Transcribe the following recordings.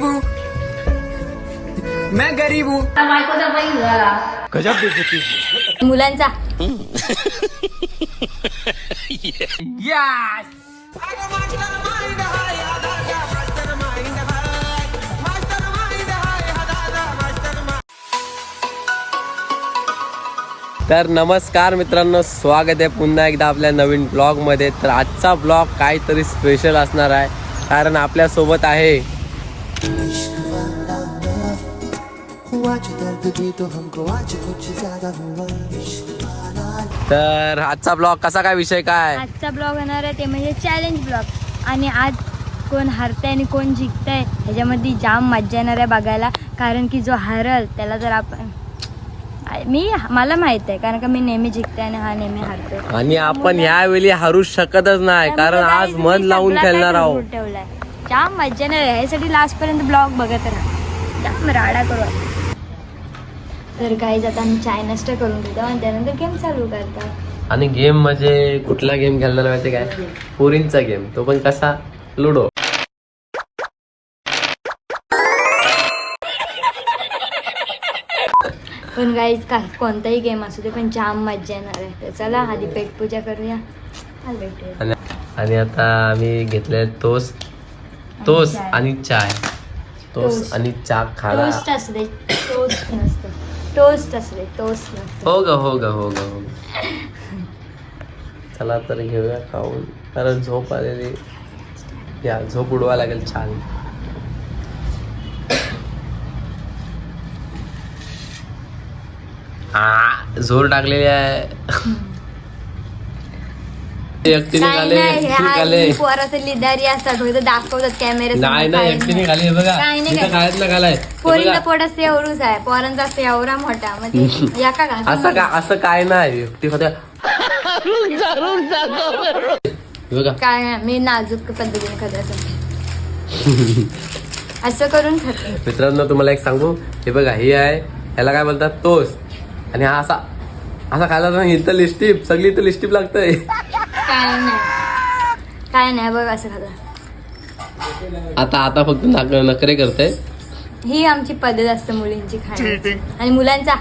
गरीब हूँ। मैं गरीब हूँ। बायकोचा बैल झाला गजब बेइज्जती मुलांचा। यस तर नमस्कार मित्रांनो स्वागत आहे पुन्हा एकदा आपल्या नवीन ब्लॉगमध्ये तर आजचा ब्लॉग काहीतरी स्पेशल असणार आहे. कारण आपल्यासोबत आहे हुआ जो दर्द भी तो हमको आज कुछ ज्यादा हुआ इश्क वाला तर आजचा ब्लॉग कसा काय विषय काय? आजचा ब्लॉग होणार आहे ते म्हणजे चॅलेंज ब्लॉग आणि आज कोण हरतंय आणि कोण जिंकतंय ह्याच्यामध्ये जाम मज्जा येणार आहे बघायला. कारण की जो हरल त्याला जर आपण मी मला माहीत आहे कारण का मी नेहमी जिंकते आणि हा नेहमी हरतोय. आणि आपण ह्यावेळी हरू शकतच नाही कारण आज मन लावून खेळणार आहोत. ठेवलाय. जाम मज्जा येणार आहे. ह्यासाठी लास्ट पर्यंत ब्लॉग बघत राहा. जाम राडा करू. तर काही आता आम्ही चाय नाश्ता करून घेतो आणि त्यानंतर गेम चालू करतात. आणि गेम म्हणजे कुठला गेम खेळणार माहिती काय? पोरींचा गेम तो पण कसा? लुडो. पण गाईज काय कोणताही गेम असू दे पण जाम मज्जा येणार आहे. तर चला आधी पेट पूजा करूया. आणि आता आम्ही घेतले तोस तोस. आणि चाय. तोस. आणि चहा खाला टोस्ट असू दे टोस्ट नसतं टोस्ट नसतं. हो ग हो ग हो ग हो चला तर घेऊया खाऊन. कारण झोप आलेली. या झोप उडवा लागेल छान. आ जोर टाकलेली आहे. एकटीने नाही नाही पोराचं असतात दाखवतात कॅमेरे नाही नाही एकटीने खाली हे बघा. काय नाही इथं काय. खायतलं खालाय हे पोरीला बघा. पोट असते एवढूच आहे. पोरांचा असते एवढा मोठा मग ते या का असं का असं काय नाही. एकटी होत्या हे बघा. काय नाही, मी नाजूक पद्धतीने खात असं. करून खाते. मित्रांनो तुम्हाला एक सांगू. हे बघा हे आहे ह्याला काय बोलतात? तोस आणि हा असा असा खायला ना इथं लिस्टिप सगळी इथं लिस्टिप लागतंय. काय नाही काय नाही बघ असं खात. आता आता फक्त नाक नखरे करते ही आमची पद्धत असते मुलींची खाण्याची आणि मुलांचा.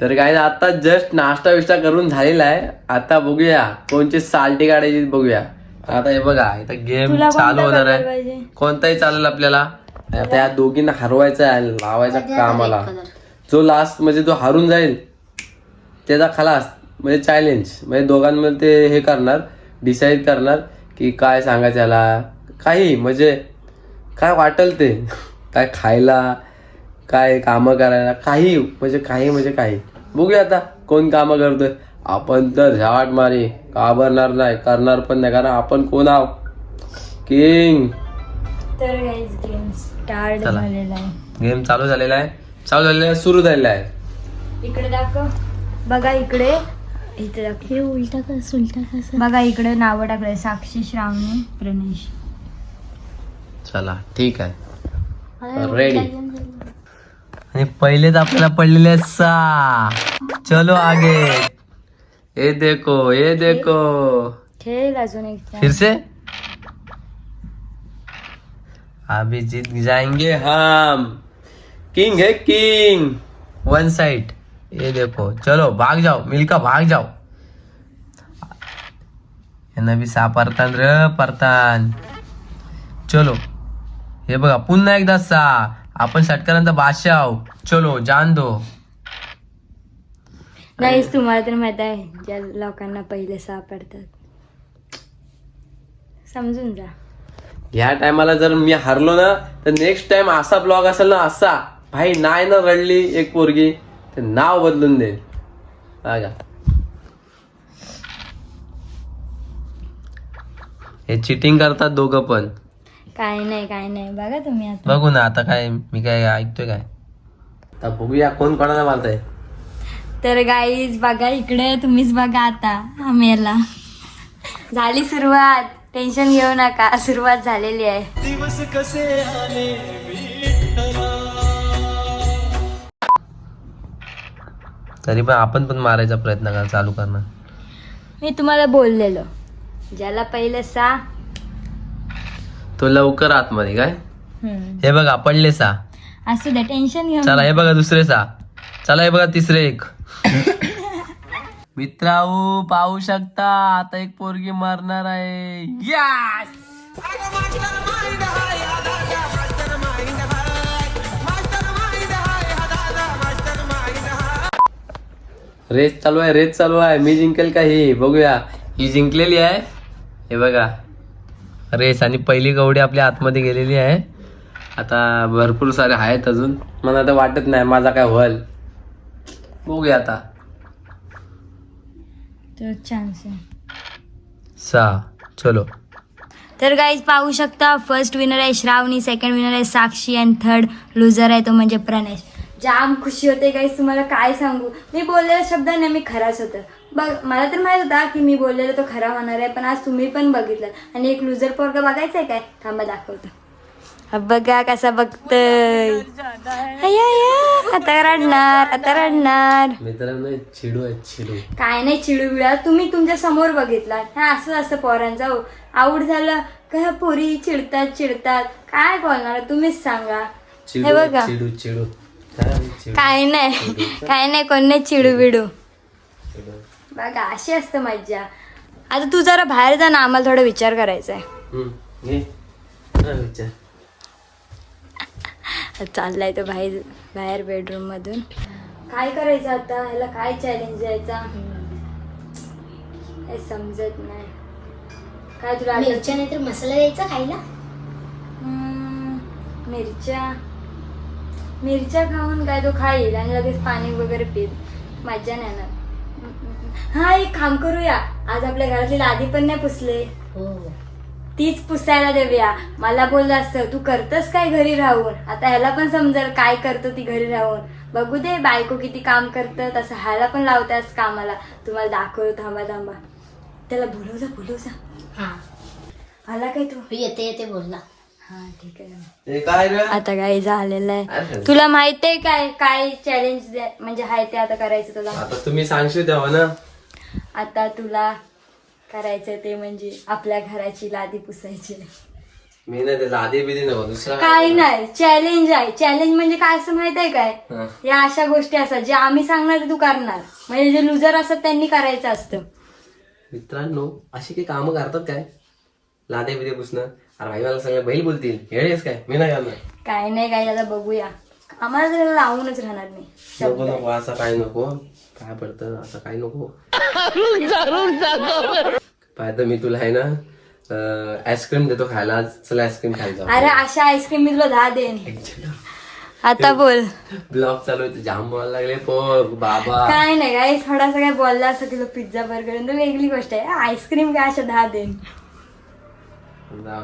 तर काय आता जस्ट नाश्ता विष्टा करून झालेला आहे. आता बघूया कोणची साल्टी काढायची बघूया. आता हे बघा इथं गेम तुला चालू होणार आहे? कोणताही चालेल आपल्याला. आता या दोघींना हरवायचं आहे लावायचा कामाला. जो लास्ट म्हणजे जो हारून जाईल त्याचा खलास म्हणजे चॅलेंज म्हणजे दोघांमध्ये ते हे करणार डिसाईड करणार की काय सांगायचं याला. काही म्हणजे काय वाटेल ते. काय खायला काय कामं करायला काही म्हणजे काही म्हणजे काही. बघूया आता कोण कामं करतोय. आपण तर झाट मारी घाबरणार नाही करणार पण नाही कारण आपण कोण आहो किंग चला. झालेला आहे. गेम चालू झालेला आहे. चालू झालेला आहे सुरू झालेला आहे. इकडे दाखव. बघा इकडे. इथे दाखव. हे उलटा कस उलटा कस बघा इकडे नावं टाकलंय साक्षी श्रावणी प्रणेश चला ठीक आहे. रेडी आणि पहिलेच आपल्याला पडलेले आहेत सहा चलो आगे. ये देखो ये देखो. खेळ अजून एक फिर से अभी जीत जाएंगे हम। किंग है किंग वन साइड ये देखो चलो भाग जाओ मिल्का भाग जाओ। यांना बी सापडतान र परतान। चलो हे बघा पुन्हा एकदा सहा आपण षटकारांचा बादशाह आहो चलो जान दो। नाही तुम्हाला तर माहीत आहे ज्या लोकांना पहिले सापडतात समजून जा. ह्या टायमाला जर मी हारलो ना तर नेक्स्ट टाइम असा ब्लॉग असेल ना असा. भाई नाही ना रडली एक पोरगी ते नाव बदलून देईल बघा. हे चिटिंग करतात दोघं पण. काय नाही काय नाही. बघा तुम्ही आता. बघू ना आता काय मी काय ऐकतोय काय? आता बघूया कोण कोणाला मारताय. तर गाईज बघा इकडे तुम्हीच बघा आता आम्हाला. झाली सुरुवात. टेन्शन घेऊ नका सुरुवात झालेली आहे. दिवस कसे आले तरी पण आपण पण मारायचा प्रयत्न करा चालू करणार. मी तुम्हाला बोललेलो. ज्याला पहिलं सा. तो लवकर आतमध्ये काय? हम्म. हे बघा पडले सा. असू द्या टेन्शन घेऊ चला हे बघा दुसरे सा. चला हे बघा तिसरे एक. मित्राऊ पाहू शकता आता एक पोरगी मारणार आहे. या रेस चालू आहे रेस चालू आहे. मी जिंकेल का ही? बघूया. ही जिंकलेली आहे. हे बघा. रेस आणि पहिली गवडी आपल्या आतमध्ये गेलेली आहे. आता भरपूर सारे आहेत अजून. मला आता वाटत नाही माझा काय होल बघूया आता. तर चान्स आहे. सहा चलो. तर गाईज पाहू शकता फर्स्ट विनर आहे श्रावणी सेकंड विनर आहे साक्षी आणि थर्ड लुझर आहे तो म्हणजे प्रणेश जाम खुशी होते गाईज तुम्हाला काय सांगू? मी बोललेला शब्द नेहमी खराच होतं. बघ मला तर माहीत होता की मी बोललेलं तो खरा होणार आहे पण आज तुम्ही पण बघितलं. आणि एक लुझर पोरगा बघायचं आहे काय? थांबा दाखवतो. हा बघा कसा बघतय. आता रडणार आता रडणार. मित्रांनो चिडू आहे चिडू. काय नाही चिडू बिडा तुम्ही तुमच्यासमोर बघितला. हा असं असतं पोरांचा. आवड झालं. का पोरी चिडतात चिडतात. काय बोलणार? तुम्हीच सांगा. चिडू हे आहे, बघा. चिडू चिडू. काय चिडू. काय नाही. काय नाही कोण नाही चिडू बिडू. चिडू. बघा अशी असतं मज्जा. आता तू जरा बाहेर जा ना आम्हाला थोडा विचार करायचा आहे हम्म, घे. हा, विचार. चाललाय तो बाहेर बाहेर बेडरूम मधून. काय करायचं आता? ह्याला काय चॅलेंज द्यायचा? हे समजत नाही. काय तुला? मिरच्या नाही तर मसाला द्यायचा खायला? मिरच्या. मिरच्या खाऊन काय तो खाईल आणि लगेच पाणी वगैरे पिईल. मज्जा नाही येणार. हा एक काम करूया. आज आपल्या घरातली लादी पण नाही पुसले. हो. तीच पुसायला देऊया. मला बोललं असतं तू करतस काय घरी राहून? आता ह्याला पण समजेल काय करतो ती घरी राहून. बघू दे बायको किती काम करतं तसं ह्याला पण लावतास कामाला. तुम्हाला दाखवतो थांबा थांबा. त्याला बोलव जा बोलव जा हा. आला काय तू? येते येते बोलला. हा ठीक आहे. हे काय रे? आता काय झालेलं आहे. तुला माहीत आहे काय काय चॅलेंज म्हणजे आहे ते आता करायचं तुला? आता तुम्ही सांगशील तेव्हा ना? आता तुला करायचं ते म्हणजे आपल्या घराची लादी पुसायची. मी नाही त्याला आधी बिधी नको दुसरा काय नाही चॅलेंज आहे. चॅलेंज म्हणजे काय असं माहीत आहे काय. या अशा गोष्टी असतात जे आम्ही सांगणार ते तू करणार. म्हणजे जे लुजर असतात त्यांनी करायचं असतं. मित्रांनो अशी काही कामं करतात काय? लादे बिदे पुसणं. अरे भाई मला सगळं बैल बोलतील. हेळेस काय? मी नाही करणार. काय नाही काय आता बघूया. आम्हाला तर लावूनच राहणार नाही. नको नको असं काय नको. काय पडतं? असं काय नको. पाहतो मी तुला आहे ना आईस्क्रीम देतो खायला. आज चला आईस्क्रीम खायला अरे अशा आईस्क्रीम मी तुला दहा देईन. आता बोल. ब्लॉग चालू आहे जाम बोलायला लागले पोर बाबा. काय नाही काय थोडासा काय बोलला असं किलो पिझ्झा बर्गर तर वेगळी गोष्ट आहे. आईस्क्रीम काय अशा दहा देईन? तुला?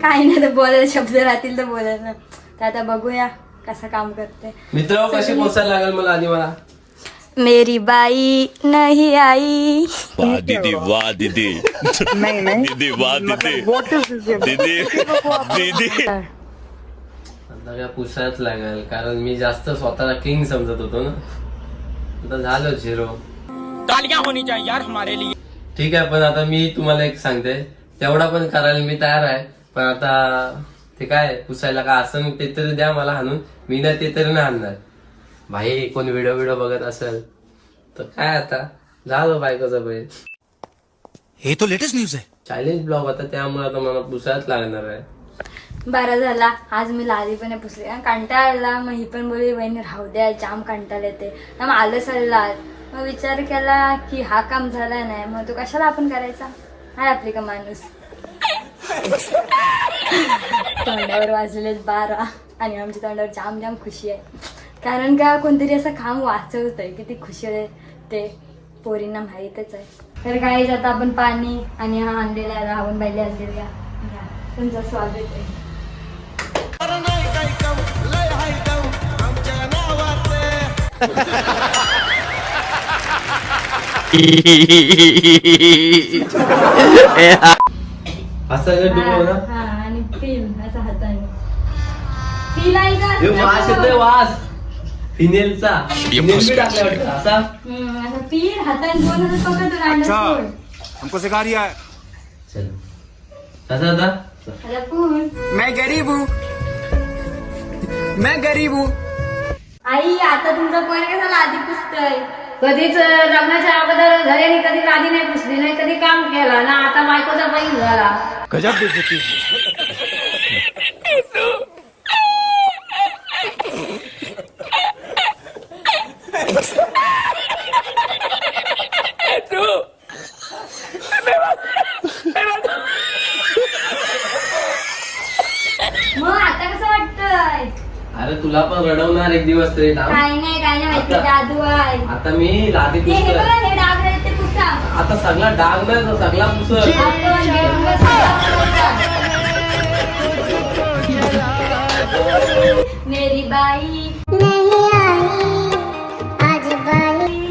काय नाही तर बोलायला शब्द राहतील तर बोलायला तर आता बघूया कसं काम करते मित्र कशी पोचायला लागेल मला आधी मला? मेरी बाई नाही आई। वाह दीदी वाह दीदी। दीदी वाह दीदी। दीदी दीदी। आता काय पुसायच लागेल? कारण मी जास्त स्वतःला किंग समजत होतो ना। आता झालं झिरो तालियां होनी चाहिए यार हमारे लिए। ठीक आहे पण आता मी तुम्हाला एक सांगते। तेवढा पण करायला मी तयार आहे पण आता ते काय पुसायला काय असं ते तरी द्या मला हाणून. मी नाही ते तरी नाही आणणार भाई कोण व्हिडिओ व्हिडिओ बघत असेल तर काय आता? झालं बायकोचा बैल. ये तो लेटेस्ट न्यूज है चॅलेंज ब्लॉग होता त्यामुळे आता मला पुसायच लागणार आहे. बरं झाला. आज मी लादी पण पुसली. आणि कंटाळा आला. मग ही पण बोलली बहिणी राहू द्या. जाम कंटाळा येते. ना मग आलं चाललं आज मग विचार केला की हा काम झाला नाही. मग तो कशाला आपण करायचा? हाय आपली का माणूस? तोंडावर वाजलेत बारा. आणि आमच्या तोंडावर जाम जाम खुशी आहे. कारण का कोणतरी असं काम वाचवत आहे किती खुशी आहे ते पोरींना माहीतच आहे. तर काही आता आपण पाणी आणि हा आणलेला रावण बायले आणलेल्या तुमचं स्वागत आहे. असं काय हा आणि फील असं हाताने. फील आहे का? वास येतोय वास. फिनेलचा. टाकला वाटतं. असा? दोन हातात पकडतो अच्छा. हमको सिखा रिया है चल कसा. मैं गरीब हूँ. मैं गरीब हूँ. आई आता तुमचा पोर कसा लादी पुसतय? कधीच लग्नाच्या अगोदर घरी कधी लादी नाही पुसली नाही कधी काम केलं ना आता बायकोचा बैल झाला. गजब बेइज्जती आता कसं वाटतंय अरे तुला पण रडवणार एक दिवस तरी थांब. काही नाही काही नाही माहिती आता- जादू आहे. आता मी लादी हे हे पुसतोय. बघा हे डाग आहेत ते पुसा. आता सगळा डाग नाही तर सगळा पुसत आपण बेडरूमला सगळा पुसायचा. मेरी बाई.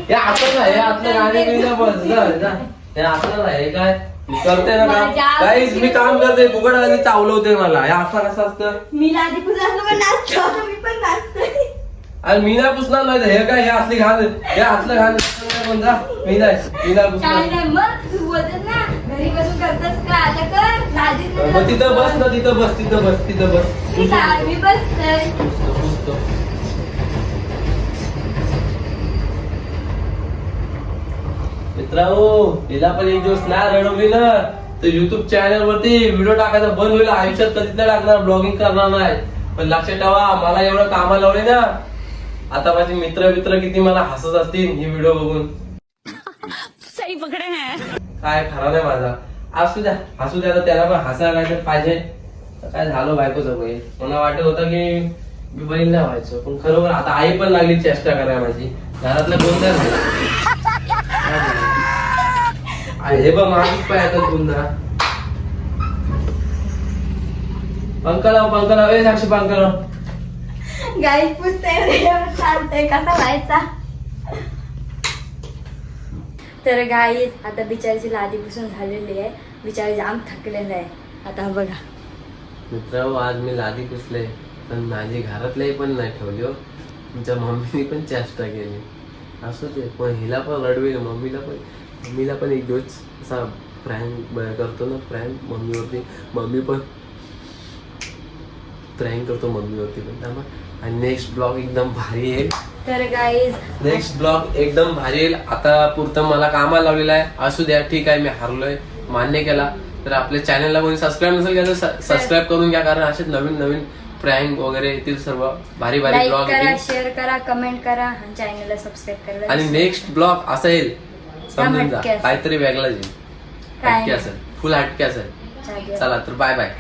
हे आतलं गाणे बिणे बस जा. हे असलं नाही हे काय? करते ना काम. काहीच मी काम करते. फुकट आधी चावलवते मला. हे असं कसं असतं. मी लादी पुसला पण नाचतो. मी पण नाचतोय आणि मी नाही पुसणार नाही तर हे काय हे असली घाल. हे असलं घाल. मी नाही. मी नाही काय पुसणार नाही मग तू बोलतस ना घरी बसून करतस का? आता कर. लादीत मग तिथं बस ना तिथं बस तिथं बस तिथं बस. मी बसतोय पुसतो. मित्रांनो हिला पण एक दिवस नाही रडवली ना तर युट्यूब चॅनल वरती व्हिडिओ टाकायचा बंद होईल आयुष्यात कधीच नाही टाकणार ब्लॉगिंग करणार नाही. पण लक्षात ठेवा मला एवढं कामाला लावले ना. आता माझे मित्र मित्र किती मला हसत असतील ही व्हिडिओ बघून. काय खरा नाही माझा. असू द्या असू द्या तर त्याला पण हसायला काय पाहिजे. तर काय झालं बायकोचं बैल मला वाटत होतं की मी बैल नाही व्हायचो पण खरोखर आता आई पण लागली चेष्टा करायला माझी. घरातलं कोण नाही. झालं हे बघ माझीच पाय आता पुन्हा पंखा लाव पंखा लाव. ए साक्षी पंखा लाव. गाई पुसतोय चालतंय कसा व्हायचा? तर गाई आता बिचारीची लादी पुसून झालेली आहे. बिचारी जाम थकलेलं आहे. आता बघा. मित्र आज मी लादी पुसले. पण माझी घरातल्याही पण नाही ठेवली हो. तुमच्या मम्मीने पण चेष्टा केली. असं ते पण हिला पण रडवेल मम्मीला पण. मम्मीला पण एक दिवस असा प्रँक करतो ना प्रँक मम्मीवरती. मम्मी पण प्रँक करतो मम्मीवरती पण. त्यामुळे आणि नेक्स्ट ब्लॉग एकदम भारी येईल तर गाईज नेक्स्ट ब्लॉग एकदम भारी येईल आता पुरतं मला कामाला लावलेलं आहे. असू द्या ठीक आहे मी हारलोय. मान्य केला. तर आपल्या चॅनलला कोणी सबस्क्राईब नसेल केलं सबस्क्राईब करून घ्या. कारण असेच नवीन नवीन प्रँक वगैरे येतील सर्व. भारी भारी ब्लॉग करा शेअर करा कमेंट करा. आणि चॅनलला सबस्क्राईब करायला आणि नेक्स्ट ब्लॉग असा येईल. समजून जा हटके. काहीतरी येईल काय? हटके असेल फुल हटके असेल. चला तर बाय बाय